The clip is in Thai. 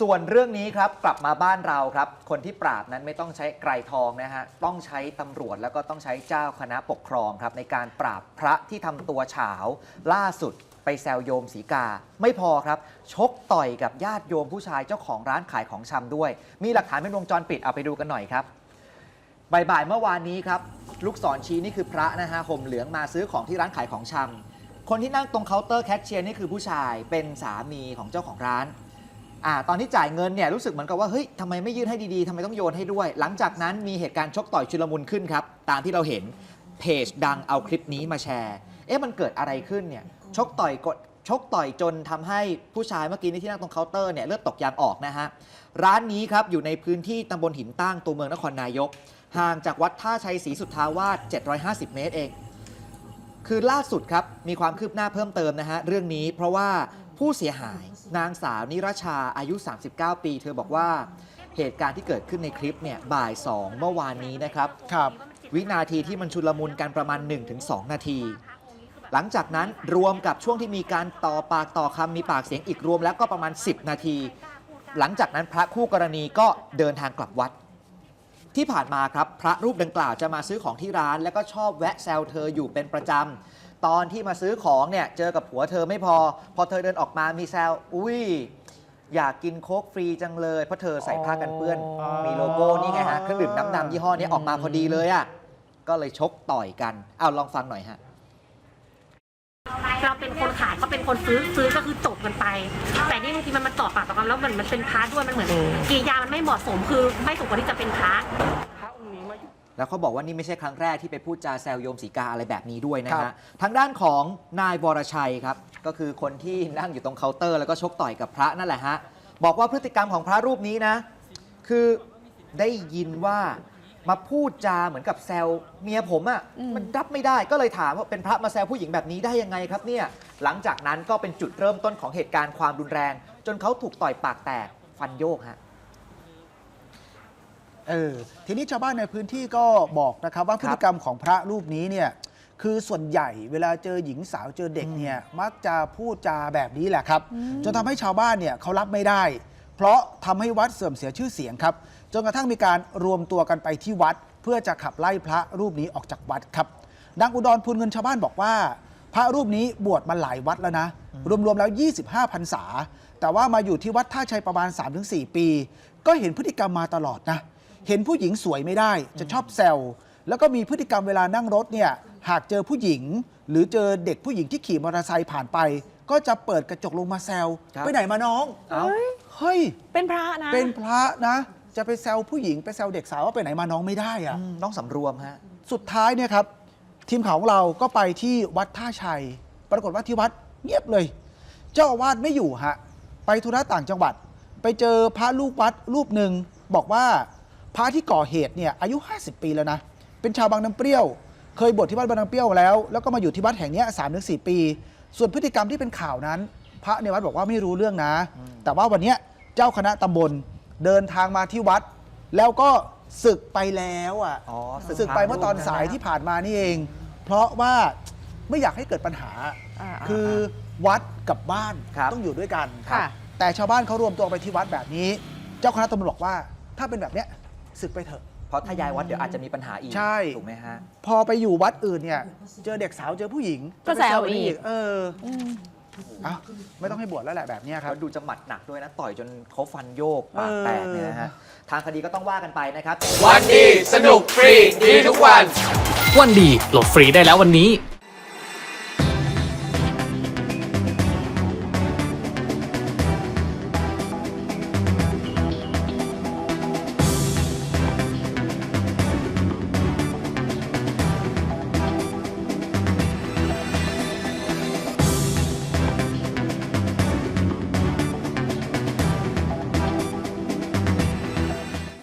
ส่วนเรื่องนี้ครับกลับมาบ้านเราครับ คนที่ปราบนั้นไม่ต้องใช้ไกรทองนะฮะต้องใช้ตำรวจแล้วก็ต้องใช้เจ้าคณะปกครองครับ ในการปราบพระที่ทำตัวเฉาล่าสุดไปแซวโยมสีกา ไม่พอครับ ชกต่อยกับญาติโยมผู้ชายเจ้าของร้านขายของชำด้วย มีหลักฐานเป็นวงจรปิดเอาไปดูกันหน่อยครับบ่ายๆเมื่อวานนี้ครับลูกศรชี้นี่คือพระนะฮะห่มเหลืองมาซื้อของที่ร้านขายของชำคนที่นั่งตรงเคาน์เตอร์แคชเชียร์นี่คือผู้ชายเป็นสามีของเจ้าของร้าน อ่าตอนที่จ่ายเงินเนี่ยรู้สึกเหมือนกับว่าเฮ้ยทำไมไม่ยื่นให้ดีๆทำไมต้องโยนให้ด้วย หลังจากนั้นมีเหตุการณ์ชกต่อยชุลมุนขึ้นครับ ตามที่เราเห็นเพจดังเอาคลิปนี้มาแชร์ เอ๊ะมันเกิดอะไรขึ้นเนี่ยชกต่อยกดชกต่อยจนทำให้ผู้ชายเมื่อกี้นี้ที่นั่งตรงเคาน์เตอร์เนี่ยเลือดตกยางออกนะฮะร้านนี้ครับอยู่ในพื้นที่ตำบลหินตั้งตัวเมืองนครนายก ห่างจากวัดท่าชัยศรีสุทธาวาส750 เมตรเอง คือล่าสุดครับมีความคืบหน้าเพิ่มเติมนะฮะเรื่องนี้เพราะว่า ผู้เสียหายนางสาวนิรชาอายุ 39 ปี เธอบอกว่าเหตุการณ์ที่เกิดขึ้นในคลิปเนี่ยบ่าย 2 เมื่อวานนี้นะครับครับวินาทีที่มันชุลมุนกันประมาณ 1-2 นาที หลังจากนั้นรวมกับช่วงที่มีการต่อปากต่อคำมีปากเสียงอีกรวมแล้วก็ประมาณ 10 นาที หลังจากนั้นพระคู่กรณีก็เดินทางกลับวัด ที่ผ่านมาครับพระรูปดังกล่าวจะมาซื้อของที่ร้าน แล้วก็ชอบแวะแซวเธออยู่เป็นประจำ ตอนที่มาซื้อของเนี่ยเจอกับผัวเธอไม่พอ พอเธอเดินออกมามีแซวอุ้ยอยากกินโค้กฟรีจังเลย เพราะเธอใส่ผ้ากันเปื้อน อ๋อ มีโลโก้นี่ไงฮะเครื่องดื่มน้ำดำยี่ห้อนี้ออกมาพอดีเลยอะก็เลยชกต่อยกันเอาลองฟังหน่อยฮะ เราเป็นคนขายเขาเป็นคนซื้อซื้อก็คือจบกันไป แต่นี่บางทีมันมาต่อปากต่อกันแล้วมันมันเป็นพระด้วยมันเหมือนอืมกิริยามันไม่เหมาะสมคือไม่สมควรที่จะเป็นพระ แล้วเขาบอกว่านี่ไม่ใช่ครั้งแรกที่ไปพูดจาแซวโยมสีกาอะไรแบบนี้ด้วยนะครัฮะบ ทางด้านของนายวรชัยครับก็คือคนที่นั่งอยู่ตรงเคาน์เตอร์ แล้วก็ชกต่อยกับพระนั่นแหละฮะบอกว่าพฤติกรรมของพระรูปนี้นะ คือได้ยินว่ามาพูดจาเหมือนกับแซวเมียผมอะ่ะอืม มันรับไม่ได้ก็เลยถามว่าเป็นพระมาแซวผู้หญิงแบบนี้ได้ยังไงครับเนี่ยหลังจากนั้นก็เป็นจุดเริ่มต้นของเหตุการณ์ความรุนแรง จนเขาถูกต่อยปากแตกฟันโยกฮะ เออทีนี้ชาวบ้านในพื้นที่ก็บอกนะครับว่าคพรับฤติกรรมของพระรูปนี้เนี่ยคือส่วนใหญ่เวลาเจอหญิงสาวเจอเด็กเนี่ยมักจะพูดจาแบบนี้แหละครับ จนทำให้ชาวบ้านเนี่ยเขารับไม่ได้ เพราะทำให้วัดเสื่อมเสียชื่อเสียงครับจนกระทั่งมีการรวมตัวกันไปที่วัด เพื่อจะขับไล่พระรูปนี้ออกจากวัดครับนางอุดรพูนเงินชาวบ้านบอกว่า พระรูปนี้บวชมาหลายวัดแล้วนะ รวมๆแล้ว 25พรรษา แต่ว่ามาอยู่ที่วัดท่าชัยประมาณ 3-4 ปี ก็เห็นพฤติกรรมมาตลอดนะ เห็นผู้หญิงสวยไม่ได้ จะชอบแซวแล้วก็มีพฤติกรรมเวลานั่งรถเนี่ยหากเจอผู้หญิง หรือเจอเด็กผู้หญิงที่ขี่มอเตอร์ไซค์ผ่านไป ก็จะเปิดกระจกลงมาแซวครับ ไปไหนมาน้อง เอ้าเฮ้ย เป็นพระนะ เป็นพระนะ จะไปแซวผู้หญิงไปแซวเด็กสาวว่าไปไหนมาน้องไม่ได้อะ อืมต้องสำรวมฮะ สุดท้ายเนี่ยครับ ทีมข่าวของเราก็ไปที่วัดท่าชัย ปรากฏว่าที่วัดเงียบเลย เจ้าอาวาสไม่อยู่ฮะ ไปธุระต่างจังหวัด ไปเจอพระลูกวัดรูปหนึ่งบอกว่า พระที่ก่อเหตุเนี่ยอายุ 50 ปีแล้วนะ เป็นชาวบางน้ำเปรี้ยว เคยบวชที่วัดบางน้ำเปรี้ยวมาแล้ว แล้วก็มาอยู่ที่วัดแห่งเนี้สามถึงสปี ส่วนพฤติกรรมที่เป็นข่าวนั้น พระในวัดบอกว่าไม่รู้เรื่องนะ แต่ว่าวันเนี้ยเจ้าคณะตำบลเดินทางมาที่วัด แล้วก็ศึกไปแล้วอะอ๋อศึกศึกไปเมื่อตอนสายที่ผ่านมานี่เอง เพราะว่าไม่อยากให้เกิดปัญหา อ่าๆ คือวัดกับบ้านครับต้องอยู่ด้วยกัน ค่ะ แต่ชาวบ้านเขารวมตัวไปที่วัดแบบนี้ เจ้าคณะตำรวจบอกว่า ถ้าเป็นแบบเนี้ย ศึกไปเถอะ เพราะถ้าย้ายวัดเดี๋ยวอาจจะมีปัญหาอีกใช่ ถูกไหมฮะ พอไปอยู่วัดอื่นเนี่ย เจอเด็กสาวเจอผู้หญิงก็แซวไปอีกเอออืม เอาไม่ต้องให้บวชแล้วแหละแบบเนี้ยครับ แล้วดูจะหมัดหนักด้วยนะ ต่อยจนเขาฟันโยกปากแตกเนี่ยนะฮะ ทางคดีก็ต้องว่ากันไปนะครับ วันดี สนุกฟรี ดีทุกวัน วันดีโหลดฟรีได้แล้ววันนี้